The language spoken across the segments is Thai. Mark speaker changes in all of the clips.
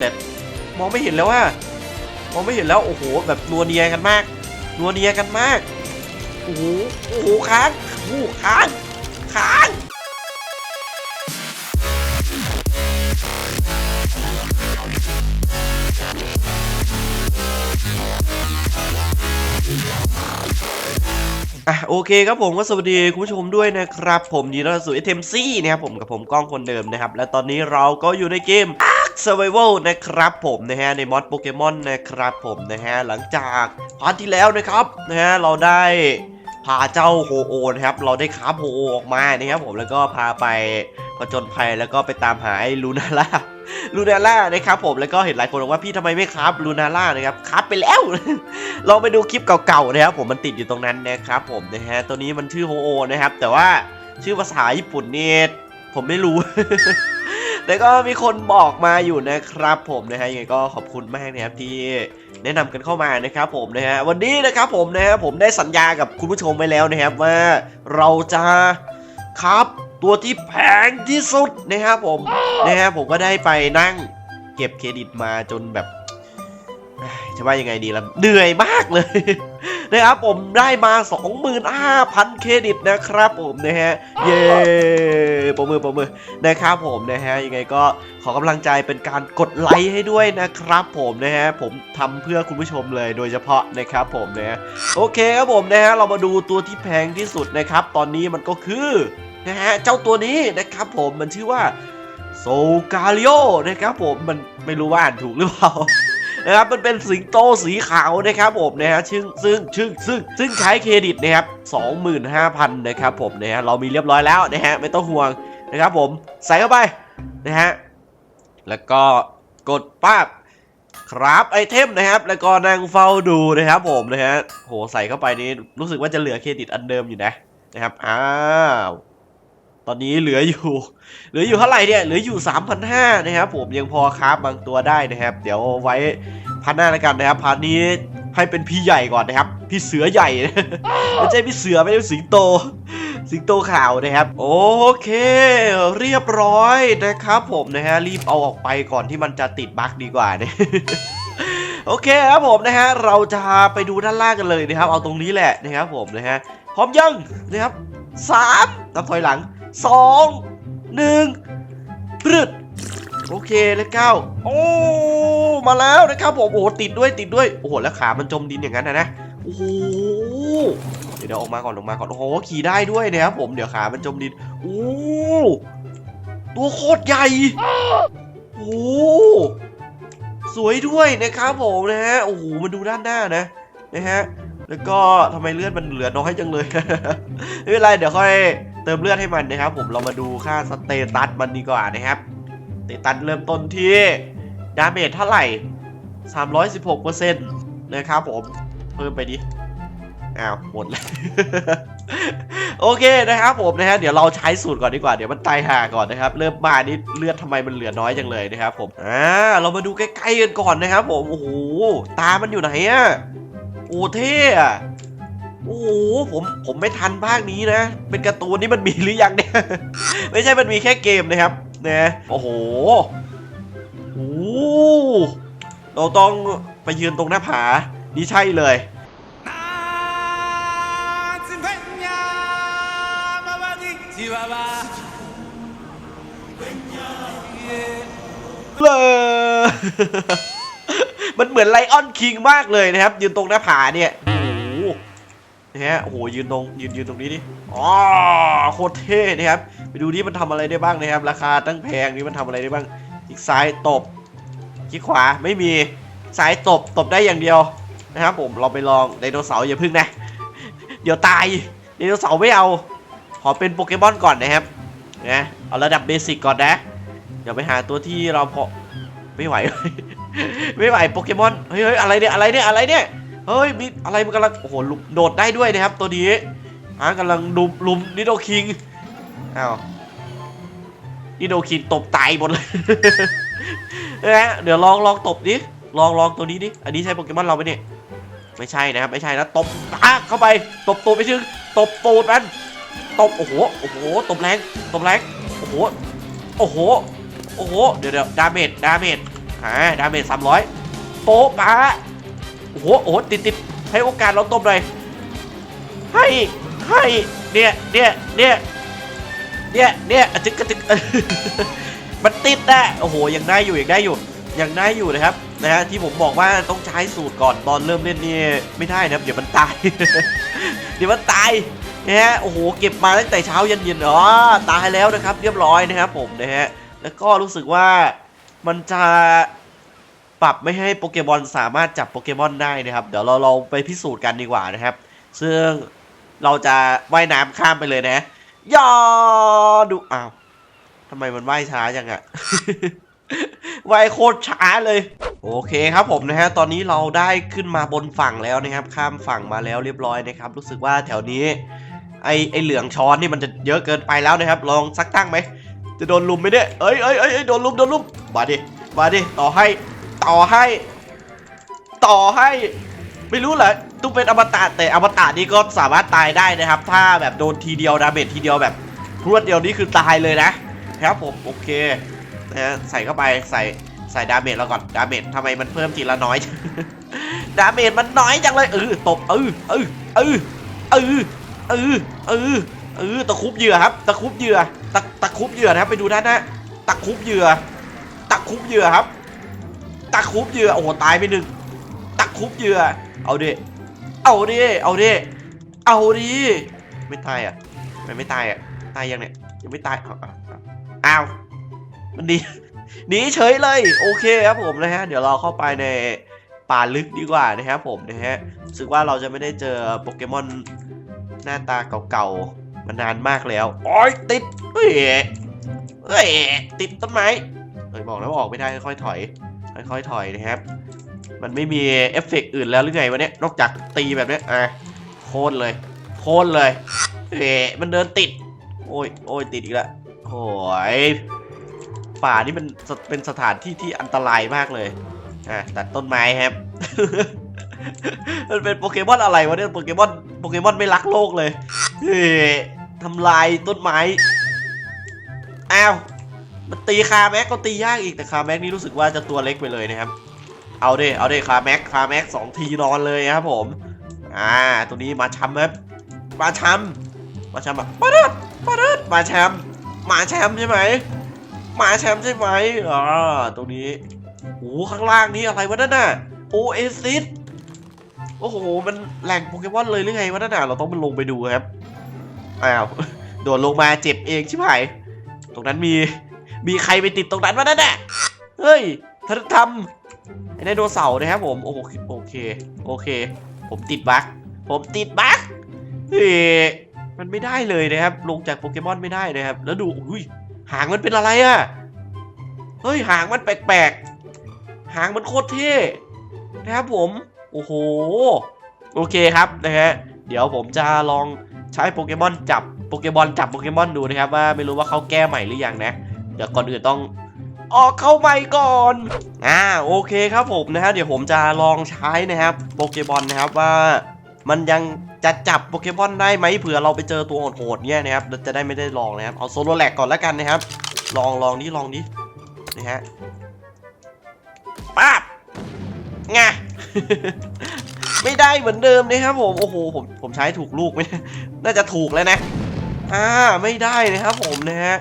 Speaker 1: แต่มองไม่เห็นแล้วว่ามองไม่เห็นแล้วโอ้โหแบบนัวเนียกันมากนัวเนียกันมากโอ้โหโอ้โหค้างโอ้โหค้างค้างอะโอเคครับผมก็สวัสดีคุณผู้ชมด้วยนะครับ ผมยินดีต้อนรับสู่เอทมซี่นะครับผมกับผมกล้องคนเดิมนะครับ และตอนนี้เราก็อยู่ในเกม Survival นะครับผมนะฮะในมอดโปเกมอนนะครับผมนะฮะหลังจากพาร์ทที่แล้วนะครับนะฮะเราได้พาเจ้าโฮโอนะครับ เราได้คาบโฮโอออกมานะครับผมแล้วก็พาไปผจญภัยแล้วก็ไปตามหาไอ้ลูนาล่าลูนาล่านะครับผมแล้วก็เห็นหลายคนบอกว่าพี่ทำไมไม่คาบลูนาล่านะครับคาบไปแล้ว ลองไปดูคลิปเก่าๆนะครับผมมันติดอยู่ตรงนั้นนะครับผมนะฮะตัวนี้มันชื่อโฮโอนะครับ แต่ว่าชื่อภาษาญี่ปุ่นเนี่ผมไม่รู้ แต่ก็มีคนบอกมาอยู่นะครับผมนะฮะยังไงก็ขอบคุณมากนะครับที่แนะนำกันเข้ามานะครับผมนะฮะวันนี้นะครับผมนะฮะผมได้สัญญากับคุณผู้ชมไว้แล้วนะครับว่าเราจะครับตัวที่แพงที่สุดนะครับผมนะฮะผมก็ได้ไปนั่งเก็บเครดิตมาจนแบบจะว่ายังไงดีล่ะเหนื่อยมากเลย นะครับผมได้มา 25,000 เครดิตนะครับผมนะฮะ เย้ปมือปมือนะครับผมนะฮะยังไงก็ขอกำลังใจเป็นการกดไลค์ให้ด้วยนะครับผมนะฮะผมทำเพื่อคุณผู้ชมเลยโดยเฉพาะนะครับผมนะฮะโอเคครับผมนะฮะเรามาดูตัวที่แพงที่สุดนะครับ ตอนนี้มันก็คือนะฮะเจ้าตัวนี้นะครับผมมันชื่อว่าโซกาลิโอนะครับผมมันไม่รู้ว่าอ่านถูกหรือเปล่า นะครับมันเป็นสิงโตสีขาวนะครับผมนะฮะซึ่งซึ่งซึ่งซึ่งซึ่งใช้เครดิตนะครับ25,000นะครับผมนะฮะเรามีเรียบร้อยแล้วนะฮะไม่ต้องห่วงนะครับผมใส่เข้าไปนะฮะแล้วก็กดปั๊บครับไอเทมนะครับ แล้วก็นั่งเฝ้าดูนะครับผมนะฮะโหใส่เข้าไปนี้รู้สึกว่าจะเหลือเครดิตอันเดิมอยู่นะนะครับอ้าว ตอนนี้เหลืออยู่ เหลืออยู่เท่าไหร่เนี่ยเหลืออยู่3,500นะครับผมยังพอคราฟบางตัวได้นะครับ เดี๋ยวไว้พันหน้าแล้วกันนะครับพันนี้ให้เป็นพี่ใหญ่ก่อนนะครับ พี่เสือใหญ่ไม่ใช่พี่เสือไม่ใช่สิงโต สิงโตขาวนะครับ โอเค เรียบร้อยนะครับผมนะฮะรีบเอาออกไปก่อนที่มันจะติดบั๊กดีกว่าเนี่ยโอเคครับผมนะฮะเราจะไปดูด้านล่างกันเลยนะครับ เอาตรงนี้แหละนะครับผมนะฮะพร้อมยังนะครับสามนับถอยหลัง สองหนึ่งปรึดโอเคเลขเก้าโอ้มาแล้วนะครับผมโอ้ติดด้วยติดด้วยโอ้โหแล้วขามันจมดินอย่างนั้นนะนะโอ้โหเดี๋ยวเดี๋ยวออกมาก่อนออกมาก่อนโอ้โหขี่ได้ด้วยนะครับผมเดี๋ยวขามันจมดินโอ้ตัวโคตรใหญ่โอ้สวยด้วยนะครับผมนะฮะโอ้โหมาดูด้านหน้านะนะฮะแล้วก็ทำไมเลือดมันเหลือน้อยจังเลยไม่เป็นไรเดี๋ยวค่อย ติมเลือดให้มันนะครับ ผมเรามาดูค่าสเตตัสมันดีกว่านะครับสเตตัสเริ่มต้นที่ดาเมจเท่าไหร่ 316%นะครับผม เพิ่มไปดิ อ้าว หมดเลยโอเคนะครับผมนะฮะเดี๋ยวเราใช้สูตรก่อนดีกว่า เดี๋ยวมันตายห่าก่อนนะครับ เริ่มมานี่เลือดทำไมมันเหลือน้อยจังเลยนะครับผม อ่า เรามาดูใกล้ๆกันก่อนนะครับผม โอ้โห ตามันอยู่ไหนอะโอ้เท่อะ โอ้โหผมผมไม่ทันภาคนี้นะ เป็นการ์ตูนนี่มันมีหรือยังเนี่ย ไม่ใช่มันมีแค่เกมนะครับนะโอ้โหโอ้โหเราต้องไปยืนตรงหน้าผา นี่ใช่เลยเลยมันเหมือนไลออนคิงมากเลยนะครับ ยืนตรงหน้าผาเนี่ย นะฮะโอ้โหยืนตรงยืนยืนตรงนี้ดิอ๋อโคตรเท่นะครับไปดูดิมันทำอะไรได้บ้างนะครับ ราคาตั้งแพงนี่มันทำอะไรได้บ้างคลิกซ้ายตบคลิกขวาไม่มีซ้ายตบตบได้อย่างเดียวนะครับผมเราไปลองไดโนเสาร์อย่าพึ่งนะ เดี๋ยวตายไดโนเสาร์ไม่เอา ขอเป็นโปเกมอนก่อนนะครับนะเอาระดับเบสิกก่อนนะเดี๋ยวไปหาตัวที่เราพอไม่ไหว ไม่ไหวโปเกมอนเฮ้ยเฮ้ยอะไรเนี่ยอะไรเนี่ยอะไรเนี่ย เฮ้ยมีอะไรมันกำลังโอ้โหลุมโดดได้ด้วยนะครับ ตัวนี้ฮะกำลังลุมลุมนิโดคิงอ้าวนิโดคิงตบตายหมดเลยนะฮะเดี๋ยวลองลองตบดิลองลองตัวนี้ดิอันนี้ใช่โปเกมอนเราไหมเนี่ยไม่ใช่นะครับไม่ใช่นะตบปาเข้าไปตบตัวไปถึงตบตูดมันตบโอ้โหโอ้โหตบแรงตบแรงโอ้โหโอ้โหโอ้โหเดี๋ยวเดี๋ยวดาเมจดาเมจอ่าดาเมจสามร้อยโป๊ะปะ อ้โหโอ้โหติดติดให้โอกาสเราตบหน่อยให้ให้เนี่ยเนี่ยเนี่ยเนี่ยเนี่ยอจึกกระจึกมันติดนะโอ้โหยังได้อยู่ยังได้อยู่ยังได้อยู่นะครับนะฮะที่ผมบอกว่าต้องใช้สูตรก่อนตอนเริ่มเล่นนี่ไม่ได้นะครับเดี๋ยวมันตาย เดี๋ยวมันตายนะฮะโอ้โหเก็บมาตั้งแต่เช้ายันเย็นอ๋อตายแล้วนะครับ เรียบร้อยนะครับผมนะฮะแล้วก็รู้สึกว่ามันจะ ปรับไม่ให้โปเกมอนสามารถจับโปเกมอนได้นะครับ เดี๋ยวเราเราไปพิสูจน์กันดีกว่านะครับ ซึ่งเราจะว่ายน้ำข้ามไปเลยนะย่อดูอ้าวทำไมมันว่ายช้าจังอะว่ายโคตรช้าเลย โอเคครับผมนะฮะ ตอนนี้เราได้ขึ้นมาบนฝั่งแล้วนะครับ ข้ามฝั่งมาแล้วเรียบร้อยนะครับ รู้สึกว่าแถวนี้ ไอไอเหลืองช้อนนี่มันจะเยอะเกินไปแล้วนะครับ ลองซักตั้งไหม จะโดนลุมไหมเนี่ยเอ้ยเอ้ยเอ้ยเอ้ยโดนลุมโดนลุมมาดิมาดิต่อให้ ต่อให้ ต่อให้ ไม่รู้เหรอต้องเป็นอมตะแต่อมตะนี่ก็สามารถตายได้นะครับ ถ้าแบบโดนทีเดียวดาเมจทีเดียวแบบพรวดเดียวนี่คือตายเลยนะครับผมโอเคใส่เข้าไปใส่ใส่ดาเมจแล้วก่อนดาเมจทำไมมันเพิ่มทีละน้อยดาเมจมันน้อยจังเลยเออตบเออเออเออเออเออเออเออตะคุบเหยื่อครับ ตะคุบเหยื่อตะตะคุบเหยื่อนะครับไปดูด้านหน้าตะคุบเหยื่อตะคุบเหยื่อครับ ตะคุบเหยื่อโอ้โหตายไปหนึ่งตะคุบเหยื่อเอาดิเอาดิเอาดิเอาดิไม่ตายอะมันไม่ตายอะตายยังเนี่ยยังไม่ตายอ้าวมันดีหนีเฉยเลยโอเคครับผมนะฮะเดี๋ยวเราเข้าไปในป่าลึกดีกว่านะครับผมนะฮะรู้สึกว่าเราจะไม่ได้เจอโปเกมอนหน้าตาเก่าๆมานานมากแล้วโอ้ยติดเฮ้ยเฮ้ยติดต้นไม้เฮ้ยบอกแล้วว่าออกไม่ได้ค่อยถอย ค่อยๆถอยนะครับ มันไม่มีเอฟเฟกอื่นแล้วหรือไงวะเนี่ยนอกจากตีแบบนี้อะโค่นเลย โค่นเลยเอ๊ะมันเดินติด โอ้ยโอ้ยติดอีกแล้วโอ้ยป่านี่มันเป็นสถานที่ที่อันตรายมากเลยอะตัดต้นไม้ครับมันเป็นโปเกมอนอะไรวะเนี่ยโปเกมอนโปเกมอนไม่รักโลกเลยเฮ้ยทำลายต้นไม้อ้าว มันตีคาแม็กก็ตียากอีกแต่คาแม็กนี่รู้สึกว่าจะตัวเล็กไปเลยนะครับ เอาเดิเอาเดิคาแม็กคาแม็กสองทีนอนเลยครับผม อ่า ตัวนี้มาช้ำครับ มาช้ำมาช้ำแบบมาดิดมาดิดมาแชมป์มาแชมป์ใช่ไหมมาแชมป์ใช่ไหมอ่าตรงนี้โอ้ข้างล่างนี้อะไรวะนั่นน่ะโอเอซิสโอ้โห มันแหล่งโปเกมอนเลยหรือไงวะนั่นน่ะเราต้องมันลงไปดูครับ อ้าว โดดลงมาเจ็บเองชิบหาย ตรงนั้นมี มีใครไปติดตรงนั้นวะนั่นน่ะเฮ้ยท่านทำไอ้ไดโนเสาร์นะครับผม โอ้โหโอเค โอเค ผมติดบั๊กผมติดบั๊กเฮ้มันไม่ได้เลยนะครับ ลงจากโปเกมอนไม่ได้นะครับ แล้วดู อุ้ย หางมันเป็นอะไรอะ่ะ เฮ้ย หางมันแปลกๆ หางมันโคตรเท่ นะครับผม โอ้โห โอเคครับนะฮะ เดี๋ยวผมจะลองใช้โปเกมอนจับ โปเกมอนจับโปเกมอนดูนะครับว่าไม่รู้ว่าเขาแก้ใหม่หรือยังนะ เดี๋ยวก่อนอื่นต้องออกเข้าไปก่อน อ่าโอเคครับผมนะฮะเดี๋ยวผมจะลองใช้นะครับโปเกมอนนะครับว่ามันยังจะจับโปเกมอนได้ไหมเผื่อเราไปเจอตัวโหดๆเนี่ยนะครับเราจะได้ไม่ได้ลองนะครับเอาโซโลแลกก่อนแล้วกันนะครับ ลองลองนี้ลองนี้นะฮะป๊าบไงไม่ได้เหมือนเดิมนะครับผมโอ้โหผมผมใช้ถูกลูกไหมน่าจะถูกแล้วนะ อ่าไม่ได้นะครับผมนะฮะ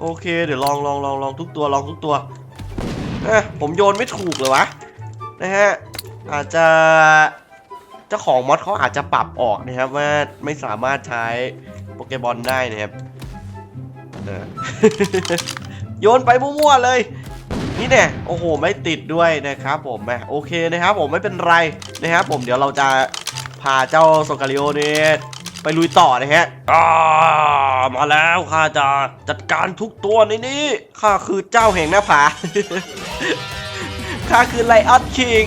Speaker 1: โอเค เดี๋ยวลองลองลองลองทุกตัวลองทุกตัวเอะผมโยนไม่ถูกเลยวะนะฮะอาจจะเจ้าของมอดเขาอาจจะปรับออกนะครับว่าไม่สามารถใช้โปเกมอนได้นะครับโยนไปมั่วๆเลย นี่เนี่ยโอ้โห ไม่ติดด้วยนะครับผมแมโอเคนะครับผมไม่เป็นไรนะครับผมเดี๋ยวเราจะพาเจ้าโซกาลิโอเนี่ย ไปลุยต่อนะฮะอ่ามาแล้วข้าจะจัดการทุกตัวในนี้ข้าคือเจ้าแห่งหน้าผาข้าคือไลออนคิง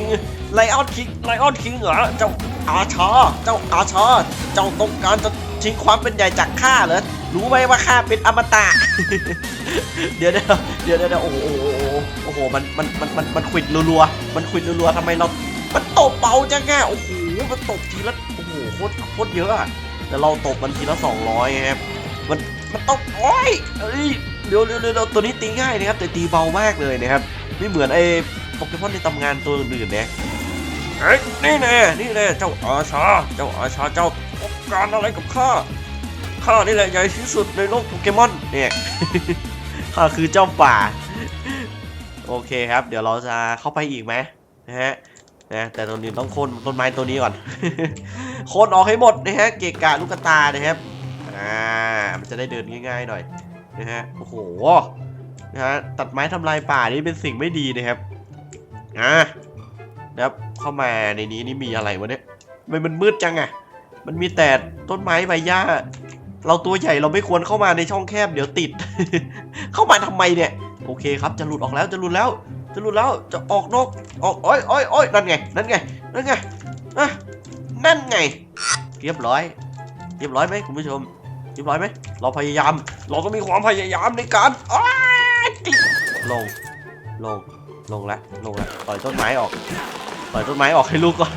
Speaker 1: ไลออนคิงไลออนคิงเหรอเจ้าอาชาเจ้าอาชาเจ้าต้องการจะชิงความเป็นใหญ่จากข้าเหรอรู้ไหมว่าข้าเป็นอมตะ เดี๋ยวเดี๋ยวเดี๋ยวเดี๋ยวโอ้โหโอ้โหมันมันมันมันมันขวิดรัวๆมันขวิดรัวๆทำไมเรา มันตบเบาจังอะโอ้โหมันตบทีละโอ้โหโคตรโคตรเยอะอะ แต่เราตบมันทีละสองร้อยครับ มัน มันตบโอ้ยเอ้ยเดี๋ยวเดี๋ยวเดี๋ยวตัวนี้ตีง่ายนะครับ แต่ตีเบามากเลยนะครับ ไม่เหมือนไอ้โปเกมอนในตำนานตัวอื่นๆนี่ยเอ้ยนี่แน่นี่แน่เจ้าอาชา เจ้าอาชา เจ้าต้องการอะไรกับข้า ข้านี่แหละใหญ่ที่สุดในโลกโปเกมอน เนี่ยข้าคือเจ้าป่า โอเคครับ เดี๋ยวเราจะเข้าไปอีกไหมนะฮะ นะแต่ตอนนี้ต้องโค่นต้นไม้ตัวนี้ก่อน โค่นออกให้หมดนะฮะเกะกะลูกตานะครับอ่ามันจะได้เดินง่ายๆหน่อยนะฮะโอ้โหนะฮะตัดไม้ทำลายป่านี่เป็นสิ่งไม่ดีนะครับอ่านะครับเข้ามาในนี้นี่มีอะไรวะเนี่ยทำไมมันมืดจังอะมันมีแต่ต้นไม้ใบหญ้า เราตัวใหญ่เราไม่ควรเข้ามาในช่องแคบเดี๋ยวติด เข้ามาทำไมเนี่ย โอเคครับจะหลุดออกแล้วจะหลุดแล้ว จะหลุดแล้วจะออกนอกออกอ้อยอ้อยอ้อยนั่นไงนั่นไงนั่นไงอะนั่นไง เรียบร้อย เรียบร้อยไหมคุณผู้ชมเรียบร้อยไหมเราพยายาม เราต้องมีความพยายามในการลงลงลงแล้วลงแล้วต่อยต้นไม้ออกต่อยต้นไม้ออกให้ลูกก่อน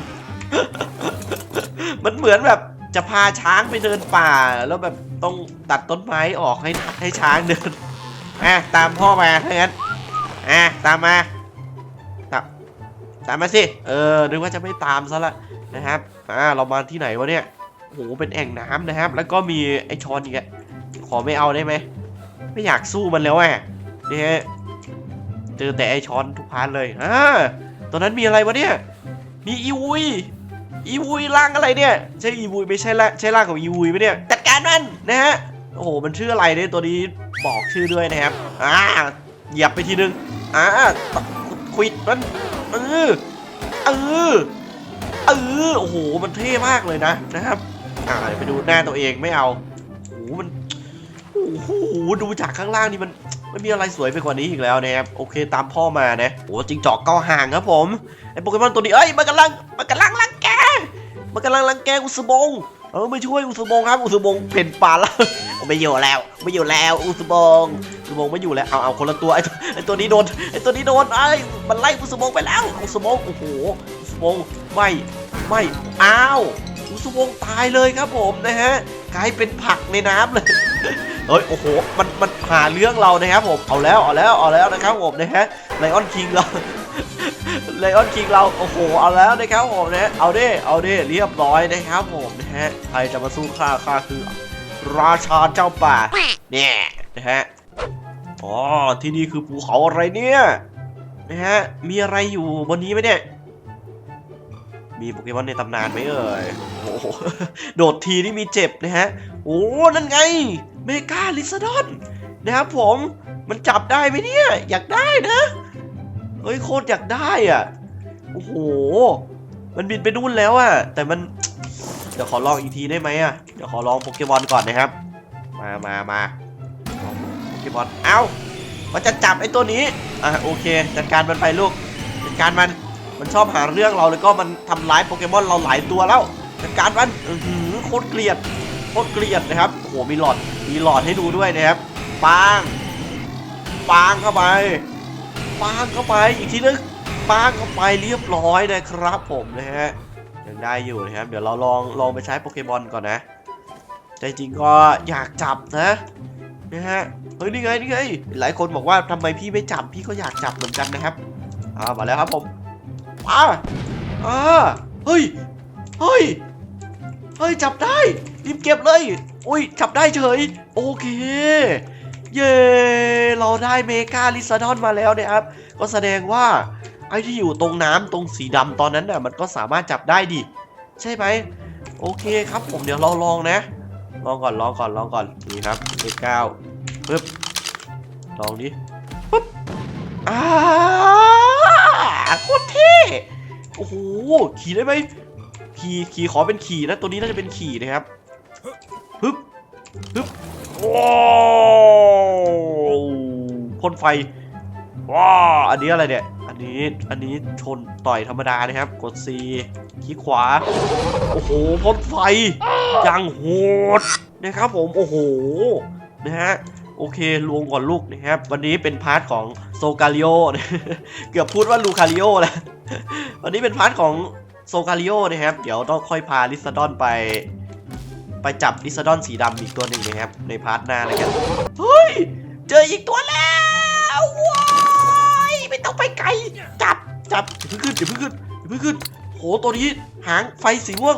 Speaker 1: มันเหมือนแบบจะพาช้างไปเดินป่า แล้วแบบต้องตัดต้นไม้ออกให้ให้ช้างเดินอะตามพ่อมาถ้างั้น อะตามมาตามตามมาสิ เออนึกว่าจะไม่ตามซะละนะครับ อ่า เรามาที่ไหนวะเนี่ยโอ้โหเป็นแอ่งน้ำนะครับ แล้วก็มีไอชอนอีกอะขอไม่เอาได้ไหม ไม่อยากสู้มันแล้วอะนี่ฮะเจอแต่ไอช้อนทุกพาร์ทเลย อ่าตอนนั้นมีอะไรวะเนี่ย มีอีวุยอีวุยร่างอะไรเนี่ย ใช่อีวุยไม่ใช่ละใช่ร่างของอีวุยไหมเนี่ย จัดการมันนะฮะ โอ้โห มันชื่ออะไรเนี่ยตัวนี้บอกชื่อด้วยนะครับ อ่า เหยียบไปทีนึงอ่าควิดมันเออเออเออโอ้โหมันเท่มากเลยนะนะครับ อ่าไปดูหน้าตัวเองไม่เอาโอ้โหมันโอ้โหดูจากข้างล่างนี่มันไม่มีอะไรสวยไปกว่านี้อีกแล้วนะครับโอเคตามพ่อมานะโอ้จริงจอกเก้าห่างครับผมไอโปเกมอนตัวนี้เอ้ยมันกำลังมันกำลังรังแกมันกำลังรังแกอุสบง เออไม่ช่วยอุสบงครับอุสบงเพ่นป่าแล้วไม่อยู่แล้วไม่อยู่แล้วอุสบงอุสบงไม่อยู่แล้วเอาเอาคนละตัวไอตัวไอตัวนี้โดนไอตัวนี้โดนไอ้มันไล่อุสบงไปแล้วอุสบงโอ้โหอุสบงไม่ไม่อ้าวอุสบงตายเลยครับผมนะฮะกลายเป็นผักในน้ำเลยเฮ้ยโอ้โหมันมันหาเรื่องเรานะครับผมเอาแล้วเอาแล้วเอาแล้วนะครับผมนะฮะไลออนคิงเรา ไลออนคิงเราโอ้โหเอาแล้วนะครับผมนะเอาดิเอาดิเรียบร้อยนะครับผมนะฮะใครจะมาสู้ข้าข้าคือ ราชาเจ้าป่าเนี่ยนะฮะอ๋อที่นี่คือภูเขาอะไรเนี่ยนะฮะมีอะไรอยู่บนนี้ไหมเนี่ยมีโปเกมอนในตำนานไหมเอ่ยโอ้โหโดดทีนี่มีเจ็บนะฮะโอ้นั่นไงเมกาลิซาดอนนะครับผมมันจับได้ไหมเนี่ย อยากได้นะ เฮ้ยโคตรอยากได้อะ โอ้โห มันบินไปนู่นแล้วอะ แต่มัน เดี๋ยวขอลองอีกทีได้ไหมอะ เดี๋ยวขอลองโปเกมอนก่อนนะครับ มามามาโปเกมอน เอ้า มันจะจับไอ้ตัวนี้ อะโอเค จัดการมันไปลูก จัดการมัน มันชอบหาเรื่องเราแล้วก็มันทำร้ายโปเกมอนเราหลายตัวแล้ว จัดการมันอือหือโคตรเกลียด โคตรเกลียดนะครับ โอ้โห มีหลอด มีหลอดให้ดูด้วยนะครับปางปางเข้าไป ปางเข้าไปอีกทีนึงปางเข้าไปเรียบร้อยนะครับผมนะฮะยังได้อยู่นะครับ เดี๋ยวเราลองลองไปใช้โปเกมอนก่อนนะใจจริงก็อยากจับนะนะฮะเฮ้ยนี่ไงนี่ไงหลายคนบอกว่าทำไมพี่ไม่จับพี่ก็อยากจับเหมือนกันนะครับอ่ามาแล้วครับผมอาอ่าเฮ้ยเฮ้ยเฮ้ยจับได้รีบเก็บเลยอุ้ยจับได้เฉย โอเค เย้ เราได้เมกาลิซาดอนมาแล้วนะครับ ก็แสดงว่าไอ้ที่อยู่ตรงน้ำตรงสีดำตอนนั้นน่ะมันก็สามารถจับได้ดิ ใช่ไหมโอเคครับผมเดี๋ยวเราลองนะ ลองก่อนลองก่อนลองก่อนนี่ครับเลขเก้าปึ๊บลองดิปึ๊บอ่าโคตรเท่โอ้โหขี่ได้ไหมขี่ขี่ขอเป็นขี่นะตัวนี้น่าจะเป็นขี่นะครับฮึบฮึบ ว้าวพ่นไฟว้าอันนี้อะไรเนี่ย อันนี้ อันนี้ชนต่อยธรรมดานะครับ กด C คลิกขวา โอ้โหพ่นไฟย่างโหดนะครับผม โอ้โห นะฮะ โอเค รวมก่อนลูกนะครับ วันนี้เป็นพาร์ทของโซกาลิโอ เกือบพูดว่าลูคาริโอแล้ว วันนี้เป็นพาร์ทของโซกาลิโอนะครับ เดี๋ยวต้องค่อยพาลิซาดอนไป ไปจับลิซาดอนสีดำอีกตัวหนึ่งนะครับ ในพาร์ทหน้าแล้วกันเฮ้ย เจออีกตัวแล้วว้ายไม่ต้องไปไกล จับจับอย่าเพิ่งขึ้นอย่าเพิ่งขึ้นอย่าเพิ่งขึ้นโหตัวนี้หางไฟสีม่วง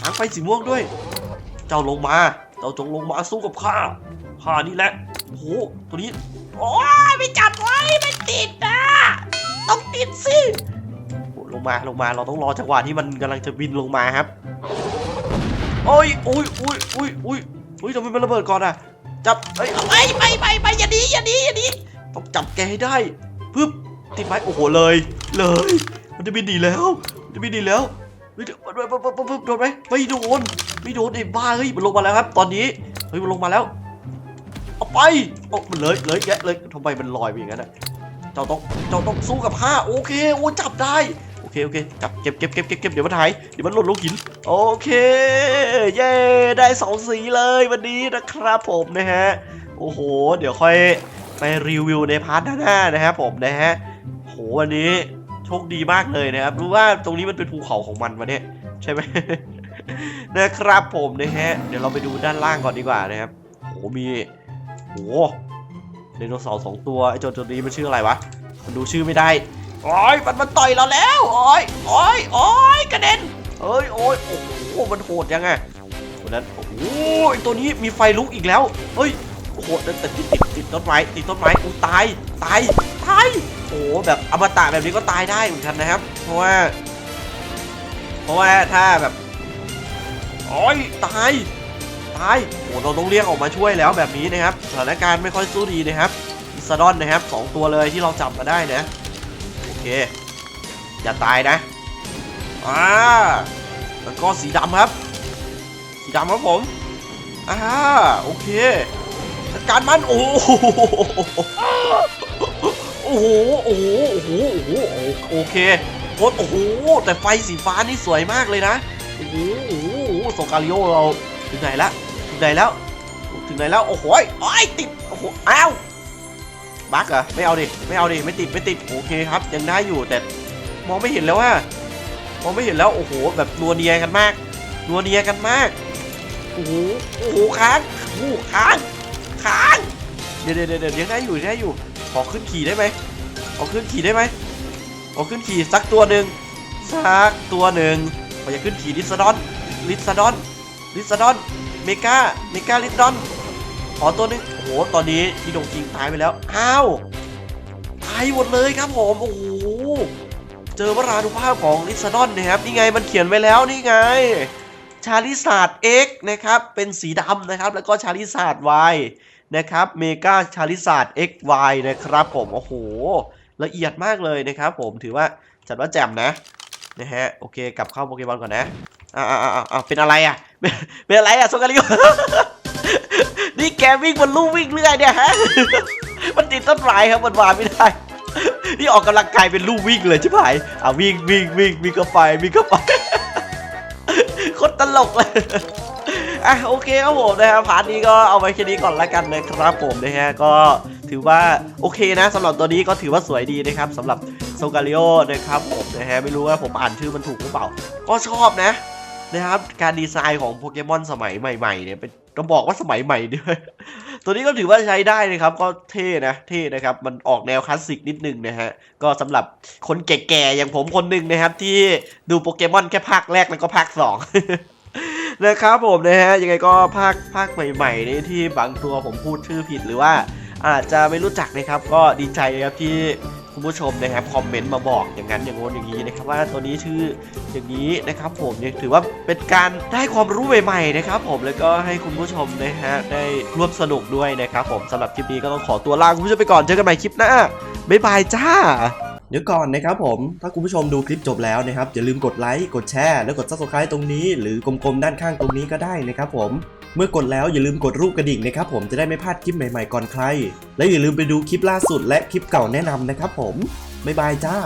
Speaker 1: หางไฟสีม่วงด้วย เจ้าลงมาเจ้าจงลงมาสู้กับข้าข้านี่แหละโอ้โหตัวนี้โอ้ยไม่จับไว้ไม่ติดนะต้องติดสิลงมาลงมาเราต้องรอจังหวะที่มันกำลังจะบินลงมาครับ โอ้ยโอ้ยโอ้ยโอ้ยโอ้ยโอ้ยทำไมมันระเบิดก่อนอะ จับเอ้ยเอ้ยไปไปไปอย่าดีอย่าดีอย่าดีต้องจับแกให้ได้ปึ๊บติดไม้โอ้โหเลย เลย มันจะบินหนีแล้วมันจะบินหนีแล้วเฮ้ยเดี๋ยวปึ๊บปึ๊บปึ๊บปึ๊บโดนไหมไม่โดนไม่โดนไอ้บ้าเฮ้ยมันลงมาแล้วครับ ตอนนี้เฮ้ยมันลงมาแล้วเอาไปโอ้มันเลยเลยแกะเลยทำไมมันลอยไปอย่างนั้นอะเจ้าต้องเจ้าต้องสู้กับข้าโอเคโอ้จับได้ เคโอเคจับเก็บเก็บเก็บเก็บเก็บเดี๋ยวมันหายเดี๋ยวมันหล่นลงหินโอเคเย้ได้สองสีเลยวันนี้นะครับผมนะฮะโอ้โห เดี๋ยวค่อยไปรีวิวในพาร์ทหน้าๆนะครับผมนะฮะโหวันนี้โชคดีมากเลยนะครับรู้ว่าตรงนี้มันเป็นภูเขาของมันวะเนี่ยใช่ไหมนะครับผมนะฮะเดี๋ยวเราไปดูด้านล่างก่อนดีกว่านะครับโหมีโหไดโนเสาร์สองตัวไอ้จนตัวนี้มันชื่ออะไรวะมันดูชื่อไม่ได้ โอ้ยมันมันต่อยเราแล้วโอ้ยโอ้ยโอ้ยกระเด็นเอ้ยโอ้ยโอ้โหมันโหดยังไงตัวนั้นโอ้โหไอตัวนี้มีไฟลุกอีกแล้วเฮ้ยโหแต่แต่ติดติดติดต้นไม้ติดต้นไม้อู้ตายตายตายโอ้โหแบบอมตะแบบนี้ก็ตายได้เหมือนกันนะครับ เพราะว่า เพราะว่าถ้าแบบโอ้ยตายตายโอ้เราต้องเรียกออกมาช่วยแล้วแบบนี้นะครับสถานการณ์ไม่ค่อยสู้ดีนะครับอิสดอนนะครับสองตัวเลยที่เราจับมาได้นะ อเคอย่าตายนะอ่าแล้วก็สีดำครับ สีดำครับผมอ่าโอเคจัดการมันโอ้โหโอ้โหโอ้โหโอ้โหโอเคโคตรโอ้โหแต่ไฟสีฟ้านี่สวยมากเลยนะโอ้โหโอ้โหโซกาลิโอเราถึงไหนละถึงไหนแล้วถึงไหนแล้วโอ้โหโอ้ติดโอ้โหอ้าว บั๊กเหรอไม่เอาดิไม่เอาดิไม่ติดไม่ติดโอเคครับ ยังได้อยู่แต่มองไม่เห็นแล้วว่ามองไม่เห็นแล้วโอ้โหแบบนัวเนียกันมากนัวเนียกันมากโอ้โหโอ้โหค้างโอ้โหค้างค้างเดี๋ยวเดี๋ยวเดี๋ยวยังได้อยู่ยังได้อยู่ขอขึ้นขี่ได้ไหมขอขึ้นขี่ได้ไหมขอขึ้นขี่สักตัวหนึ่งสักตัวหนึ่งขออยาขึ้นขี่ลิซดอนลิซดอนลิซดอนเมกาเมกาลิซดอน ขอตัวนึงโอ้โห ตอนนี้พี่ดงจิงตายไปแล้ว อ้าว ตายหมดเลยครับผม โอ้โห เจอวรานุภาพของลิซาดอนนะครับ นี่ไงมันเขียนไว้แล้วนี่ไง ชาลิศาสตร์ X นะครับ เป็นสีดำนะครับ แล้วก็ชาลิศาสตร์ Y นะครับ เมกาชาลิศาสตร์ XY นะครับผม โอ้โห ละเอียดมากเลยนะครับผม ถือว่าจัดว่าแจ่มนะ นะฮะ โอเค กลับเข้าโปเกมอนก่อนนะ อ่าอ่าอ่าอ่าเป็นอะไรอะเป็นเป็นอะไรอะโซกาลิโอ นี่แกวิ่งบนลู่วิ่งเรื่อยเนี่ยฮะ มันติดต้นไม้ครับมันวางไม่ได้ นี่ออกกำลังกายเป็นลู่วิ่งเลยใช่ไหมอะวิ่งวิ่งวิ่งวิ่งเข้าไปวิ่งเข้าไปคตรตลกเลยอะโอเคครับผมนะครับพาร์ทนี้ก็เอาไว้แค่นี้ก่อนละกันนะครับผมนะฮะก็ถือว่าโอเคนะสำหรับตัวนี้ก็ถือว่าสวยดีนะครับสำหรับโซกาลิโอนะครับผมนะฮะไม่รู้ว่าผมอ่านชื่อมันถูกหรือเปล่า ก็ชอบนะนะครับการดีไซน์ของโปเกมอนสมัยใหม่ๆเนี่ยเป็น ต้องบอกว่าสมัยใหม่ด้วย ตัวนี้ก็ถือว่าใช้ได้นะครับ ก็เท่นะ เท่นะครับ มันออกแนวคลาสสิกนิดนึงนะฮะ ก็สำหรับคนแก่ๆ อย่างผมคนหนึ่งนะครับ ที่ดูโปเกมอนแค่ภาคแรกแล้วก็ภาคสองนะครับผมนะฮะ ยังไงก็ภาคภาคใหม่ๆนี่ที่บางตัวผมพูดชื่อผิดหรือว่าอาจจะไม่รู้จักนะครับ ก็ดีใจครับที่ คุณผู้ชมนะครับคอมเมนต์มาบอกอย่างนั้นอย่างโน้นอย่างนี้นะครับว่าตัวนี้ชื่ออย่างนี้นะครับ ผมเนี่ยถือว่าเป็นการได้ความรู้ใหม่ๆนะครับ ผมแล้วก็ให้คุณผู้ชมนะฮะได้ร่วมสนุกด้วยนะครับ ผมสำหรับคลิปนี้ก็ต้องขอตัวลาคุณผู้ชมไปก่อนเจอกันใหม่คลิปหน้าบ๊ายบายจ้าเดี๋ยวก่อนนะครับผม ถ้าคุณผู้ชมดูคลิปจบแล้วนะครับ อย่าลืมกดไลค์ กดแชร์ แล้วกด subscribe ตรงนี้ หรือกลมๆ ด้านข้างตรงนี้ก็ได้นะครับผม เมื่อกดแล้วอย่าลืมกดรูปกระดิ่งนะครับผมจะได้ไม่พลาดคลิปใหม่ๆก่อนใคร และอย่าลืมไปดูคลิปล่าสุดและคลิปเก่าแนะนำนะครับผมบ๊ายบายจ้า